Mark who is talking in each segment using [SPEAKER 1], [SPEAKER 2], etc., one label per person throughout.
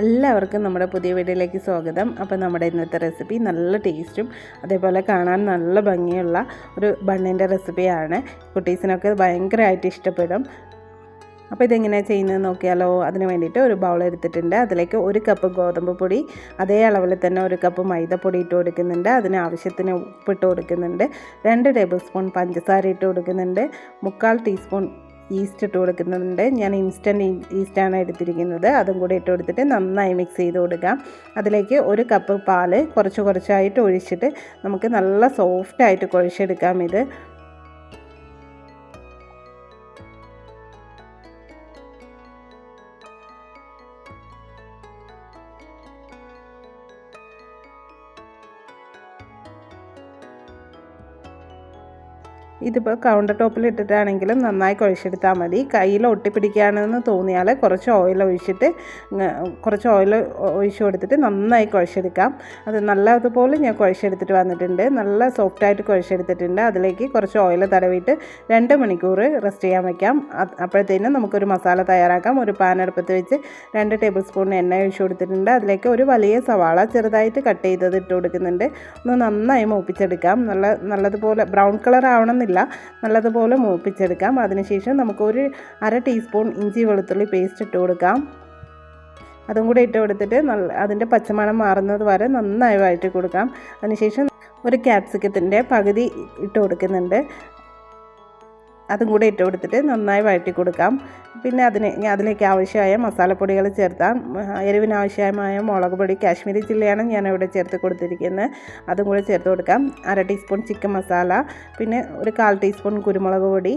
[SPEAKER 1] എല്ലാവർക്കും നമ്മുടെ പുതിയ വീഡിയോയിലേക്ക് സ്വാഗതം. അപ്പോൾ നമ്മുടെ ഇന്നത്തെ റെസിപ്പി നല്ല ടേസ്റ്റും അതേപോലെ കാണാൻ നല്ല ഭംഗിയുള്ള ഒരു ബണ്ണിന്റെ റെസിപ്പിയാണ്. കുട്ടീസിനൊക്കെ ഭയങ്കരമായിട്ട് ഇഷ്ടപ്പെടും. അപ്പോൾ ഇതെങ്ങനെയാണ് ചെയ്യുന്നത് നോക്കിയാലോ അതിന് വേണ്ടിയിട്ട് ഒരു ബൗൾ എടുത്തിട്ടുണ്ട്. അതിലേക്ക് ഒരു കപ്പ് ഗോതമ്പ് പൊടി അതേ അളവിൽ തന്നെ ഒരു കപ്പ് മൈദപ്പൊടി ഇട്ട് കൊടുക്കുന്നുണ്ട്. അതിന് ആവശ്യത്തിന് ഉപ്പിട്ട് കൊടുക്കുന്നുണ്ട്. രണ്ട് ടേബിൾ സ്പൂൺ പഞ്ചസാര ഇട്ട് കൊടുക്കുന്നുണ്ട്. മുക്കാൽ ടീസ്പൂൺ ഈസ്റ്റ് ഇട്ട് കൊടുക്കുന്നുണ്ട്. ഞാൻ ഇൻസ്റ്റന്റ് ഈസ്റ്റാണ് എടുത്തിരിക്കുന്നത്. അതും കൂടി ഇട്ട് കൊടുത്തിട്ട് നന്നായി മിക്സ് ചെയ്ത് കൊടുക്കാം. അതിലേക്ക് ഒരു കപ്പ് പാൽ കുറച്ച് കുറച്ചായിട്ട് ഒഴിച്ചിട്ട് നമുക്ക് നല്ല സോഫ്റ്റായിട്ട് കുഴച്ചെടുക്കാം ഇത്. ഇതിപ്പോൾ കൗണ്ടർ ടോപ്പിൽ ഇട്ടിട്ടാണെങ്കിലും നന്നായി കുഴച്ചെടുത്താൽ മതി. കയ്യിൽ ഒട്ടിപ്പിടിക്കുകയാണെന്ന് തോന്നിയാൽ കുറച്ച് ഓയിൽ ഒഴിച്ചിട്ട് കുറച്ച് ഓയിൽ ഒഴിച്ചു കൊടുത്തിട്ട് നന്നായി കുഴച്ചെടുക്കാം. അത് നല്ലതുപോലെ ഞാൻ കുഴച്ചെടുത്തിട്ട് വന്നിട്ടുണ്ട്. നല്ല സോഫ്റ്റായിട്ട് കുഴച്ചെടുത്തിട്ടുണ്ട്. അതിലേക്ക് കുറച്ച് ഓയിൽ തടവിയിട്ട് രണ്ട് മണിക്കൂർ റെസ്റ്റ് ചെയ്യാൻ വയ്ക്കാം അപ്പോഴത്തേനും നമുക്കൊരു മസാല തയ്യാറാക്കാം. ഒരു പാൻ അടുപ്പത്ത് വെച്ച് രണ്ട് ടേബിൾ സ്പൂൺ എണ്ണ ഒഴിച്ചു കൊടുത്തിട്ടുണ്ട്. അതിലേക്ക് ഒരു വലിയ സവാള ചെറുതായിട്ട് കട്ട് ചെയ്തത് ഇട്ട് കൊടുക്കുന്നുണ്ട്. ഒന്ന് നന്നായി മൂപ്പിച്ചെടുക്കാം. നല്ല നല്ലതുപോലെ ബ്രൗൺ കളർ ആവണമെന്നില്ല നല്ലതുപോലെ മൂപ്പിച്ചെടുക്കാം. അതിനുശേഷം നമുക്കൊരു അര ടീസ്പൂൺ ഇഞ്ചി വെളുത്തുള്ളി പേസ്റ്റ് ഇട്ട് കൊടുക്കാം. അതും കൂടി ഇട്ട് കൊടുത്തിട്ട് നല്ല അതിന്റെ പച്ചമണം മാറുന്നത് വരെ നന്നായി വഴറ്റി കൊടുക്കാം. അതിനുശേഷം ഒരു ക്യാപ്സിക്കത്തിന്റെ പകുതി ഇട്ട് കൊടുക്കുന്നുണ്ട്. അതും കൂടെ ഇട്ട് കൊടുത്തിട്ട് നന്നായി വഴറ്റി കൊടുക്കാം. പിന്നെ അതിന് അതിലേക്ക് ആവശ്യമായ മസാലപ്പൊടികൾ ചേർത്താം. എരിവിന് ആവശ്യമായ മുളക് പൊടി കാശ്മീരി ചില്ലിയാണ് ഞാൻ ഇവിടെ ചേർത്ത് കൊടുത്തിരിക്കുന്നത്. അതും കൂടെ ചേർത്ത് കൊടുക്കാം. അര ടീസ്പൂൺ ചിക്കൻ മസാല പിന്നെ ഒരു കാൽ ടീസ്പൂൺ കുരുമുളക് പൊടി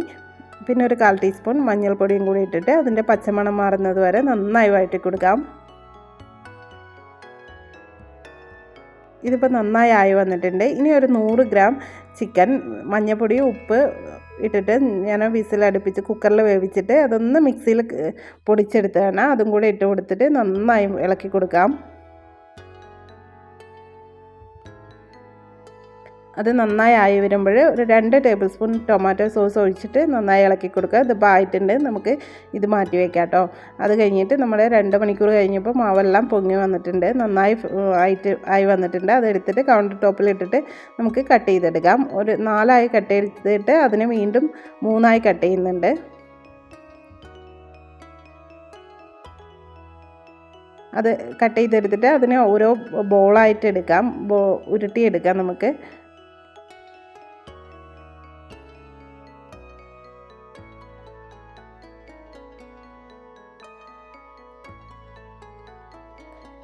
[SPEAKER 1] പിന്നെ ഒരു കാൽ ടീസ്പൂൺ മഞ്ഞൾപ്പൊടിയും കൂടി ഇട്ടിട്ട് അതിന്റെ പച്ചമണം മാറുന്നത് വരെ നന്നായി വഴറ്റി കൊടുക്കാം. ഇതിപ്പോൾ നന്നായി ആയി വന്നിട്ടുണ്ട്. ഇനി ഒരു നൂറ് ഗ്രാം ചിക്കൻ മഞ്ഞൾപ്പൊടി ഉപ്പ് ഇട്ടിട്ട് ഞാൻ വിസിൽ അടുപ്പിച്ച് കുക്കറിൽ വേവിച്ചിട്ട് അതൊന്ന് മിക്സിയിൽ പൊടിച്ചെടുത്താണ് അതും കൂടെ ഇട്ട് കൊടുത്തിട്ട് നന്നായി ഇളക്കി കൊടുക്കാം. അത് നന്നായി ആയി വരുമ്പോൾ ഒരു രണ്ട് ടേബിൾ സ്പൂൺ ടൊമാറ്റോ സോസ് ഒഴിച്ചിട്ട് നന്നായി ഇളക്കി കൊടുക്കുക. ഇത് ആയിട്ടുണ്ട്. നമുക്ക് ഇത് മാറ്റി വയ്ക്കാം കേട്ടോ. അത് കഴിഞ്ഞിട്ട് നമ്മൾ രണ്ട് മണിക്കൂർ കഴിഞ്ഞപ്പോൾ മാവെല്ലാം പൊങ്ങി വന്നിട്ടുണ്ട്. നന്നായി ആയിട്ട് ആയി വന്നിട്ടുണ്ട്. അതെടുത്തിട്ട് കൗണ്ടർ ടോപ്പിൽ ഇട്ടിട്ട് നമുക്ക് കട്ട് ചെയ്തെടുക്കാം. ഒരു നാലായി കട്ട് ചെയ്തിട്ട് അതിനെ വീണ്ടും മൂന്നായി കട്ട് ചെയ്യുന്നുണ്ട്. അത് കട്ട് ചെയ്തെടുത്തിട്ട് അതിനെ ഓരോ ബോളായിട്ട് എടുക്കാം. ബോ ഉരുട്ടിയെടുക്കാം നമുക്ക്.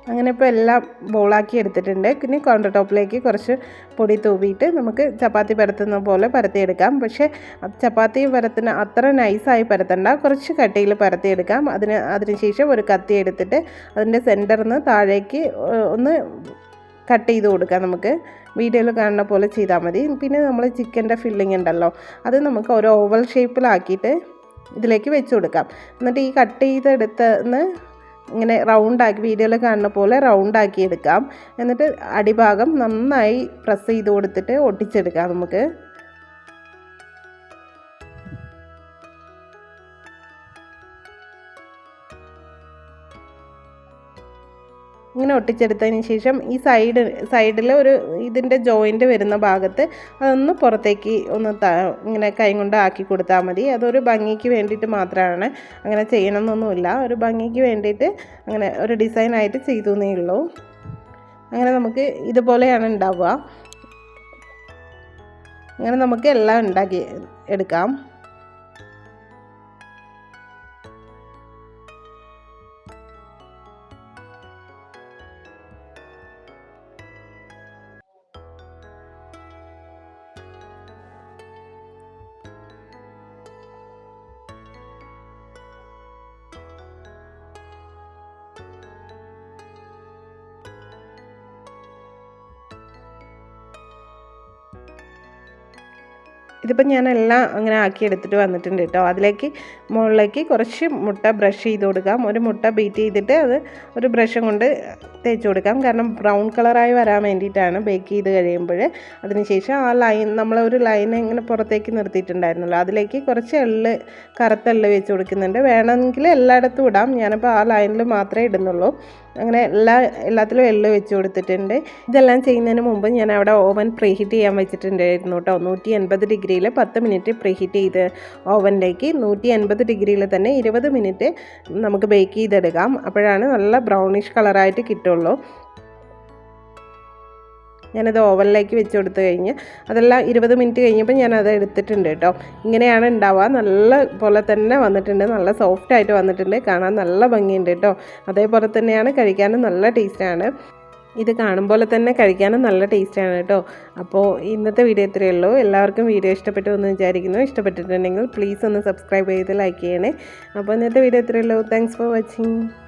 [SPEAKER 1] അങ്ങനെ ഇപ്പോൾ എല്ലാം ബോളാക്കി എടുത്തിട്ടുണ്ട്. പിന്നെ കൗണ്ടർ ടോപ്പിലേക്ക് കുറച്ച് പൊടി തൂവിയിട്ട് നമുക്ക് ചപ്പാത്തി പരത്തുന്ന പോലെ പരത്തിയെടുക്കാം. പക്ഷേ ചപ്പാത്തി പരത്തുന്ന അത്ര നൈസായി പരത്തണ്ട. കുറച്ച് കട്ടിയിൽ പരത്തിയെടുക്കാം. അതിന് അതിനുശേഷം ഒരു കത്തി എടുത്തിട്ട് അതിന്റെ സെന്ററിൽ നിന്ന് താഴേക്ക് ഒന്ന് കട്ട് ചെയ്ത് കൊടുക്കാം നമുക്ക്. വീഡിയോയിൽ കാണുന്ന പോലെ ചെയ്താൽ മതി. പിന്നെ നമ്മൾ ചിക്കന്റെ ഫില്ലിംഗ് ഉണ്ടല്ലോ അത് നമുക്ക് ഒരു ഓവൽ ഷേപ്പിലാക്കിയിട്ട് ഇതിലേക്ക് വെച്ച് കൊടുക്കാം. എന്നിട്ട് ഈ കട്ട് ചെയ്തെടുത്തുനിന്ന് ഇങ്ങനെ റൗണ്ടാക്കി വീഡിയോയിൽ കാണുന്ന പോലെ റൗണ്ടാക്കി എടുക്കാം. എന്നിട്ട് അടിഭാഗം നന്നായി പ്രസ് ചെയ്ത് കൊടുത്തിട്ട് ഒട്ടിച്ചെടുക്കാം നമുക്ക്. ഇങ്ങനെ ഒട്ടിച്ചെടുത്തതിന് ശേഷം ഈ സൈഡ് സൈഡിൽ ഒരു ഇതിന്റെ ജോയിന്റ് വരുന്ന ഭാഗത്ത് അതൊന്ന് പുറത്തേക്ക് ഒന്ന് ഇങ്ങനെ കൈ കൊണ്ട് ആക്കി കൊടുത്താൽ മതി. അതൊരു ഭംഗിക്ക് വേണ്ടിയിട്ട് മാത്രമാണ് അങ്ങനെ ചെയ്യണമെന്നൊന്നുമില്ല. ഒരു ഭംഗിക്ക് വേണ്ടിയിട്ട് അങ്ങനെ ഒരു ഡിസൈനായിട്ട് ചെയ്തു എന്നേ ഉള്ളൂ. അങ്ങനെ നമുക്ക് ഇതുപോലെയാണ് ഉണ്ടാവുക. അങ്ങനെ നമുക്ക് എല്ലാം ഉണ്ടാക്കി എടുക്കാം. ഇതിപ്പോൾ ഞാൻ എല്ലാം അങ്ങനെ ആക്കി എടുത്തിട്ട് വന്നിട്ടുണ്ട് കേട്ടോ അതിലേക്ക് മുകളിലേക്ക് കുറച്ച് മുട്ട ബ്രഷ് ചെയ്ത് കൊടുക്കാം. ഒരു മുട്ട ബീറ്റ് ചെയ്തിട്ട് അത് ഒരു ബ്രഷും കൊണ്ട് തേച്ച് കൊടുക്കാം. കാരണം ബ്രൗൺ കളറായി വരാൻ വേണ്ടിയിട്ടാണ് ബേക്ക് ചെയ്ത് കഴിയുമ്പോൾ അതിനുശേഷം ആ ലൈൻ നമ്മൾ ഒരു ലൈൻ ഇങ്ങനെ പുറത്തേക്ക് നിർത്തിയിട്ടുണ്ടായിരുന്നല്ലോ. അതിലേക്ക് കുറച്ച് എള്ള് കറുത്ത എള്ള് വെച്ച് കൊടുക്കുന്നുണ്ട്. വേണമെങ്കിൽ എല്ലായിടത്തും ഇടാം. ഞാനിപ്പോൾ ആ ലൈനിൽ മാത്രമേ ഇടുന്നുള്ളൂ. അങ്ങനെ എല്ലാ എല്ലാത്തിലും എള്ള് വെച്ച് കൊടുത്തിട്ടുണ്ട്. ഇതെല്ലാം ചെയ്യുന്നതിന് മുമ്പ് ഞാൻ അവിടെ ഓവൻ പ്രീഹീറ്റ് ചെയ്യാൻ വെച്ചിട്ടുണ്ടായിരുന്നു കേട്ടോ. നൂറ്റി എൺപത് ഡിഗ്രിയിൽ പത്ത് മിനിറ്റ് പ്രീഹീറ്റ് ചെയ്ത് ഓവനിലേക്ക് നൂറ്റി എൺപത് ഡിഗ്രിയിൽ തന്നെ ഇരുപത് മിനിറ്റ് നമുക്ക് ബേക്ക് ചെയ്തെടുക്കാം. അപ്പോഴാണ് നല്ല ബ്രൗണിഷ് കളറായിട്ട് കിട്ടുള്ളൂ. ഞാനത് ഓവനിലേക്ക് വെച്ച് കൊടുത്തു കഴിഞ്ഞ് അതെല്ലാം ഇരുപത് മിനിറ്റ് കഴിഞ്ഞപ്പോൾ ഞാനത് എടുത്തിട്ടുണ്ട് കേട്ടോ. ഇങ്ങനെയാണ് ഉണ്ടാവുക. നല്ല പോലെ തന്നെ വന്നിട്ടുണ്ട്. നല്ല സോഫ്റ്റ് ആയിട്ട് വന്നിട്ടുണ്ട്. കാണാൻ നല്ല ഭംഗിയുണ്ട് കേട്ടോ. അതേപോലെ തന്നെയാണ് കഴിക്കാനും നല്ല ടേസ്റ്റാണ് ഇത് കാണുമ്പോൾ തന്നെ കഴിക്കാനും നല്ല ടേസ്റ്റാണ് കേട്ടോ. അപ്പോൾ ഇന്നത്തെ വീഡിയോ ഇത്രയേ ഉള്ളൂ. എല്ലാവർക്കും വീഡിയോ ഇഷ്ടപ്പെട്ടു എന്ന് വിചാരിക്കുന്നു. ഇഷ്ടപ്പെട്ടിട്ടുണ്ടെങ്കിൽ പ്ലീസ് ഒന്ന് സബ്സ്ക്രൈബ് ചെയ്ത് ലൈക്ക് ചെയ്യണേ. അപ്പോൾ ഇന്നത്തെ വീഡിയോ ഇത്രയേ ഉള്ളൂ. Thanks for watching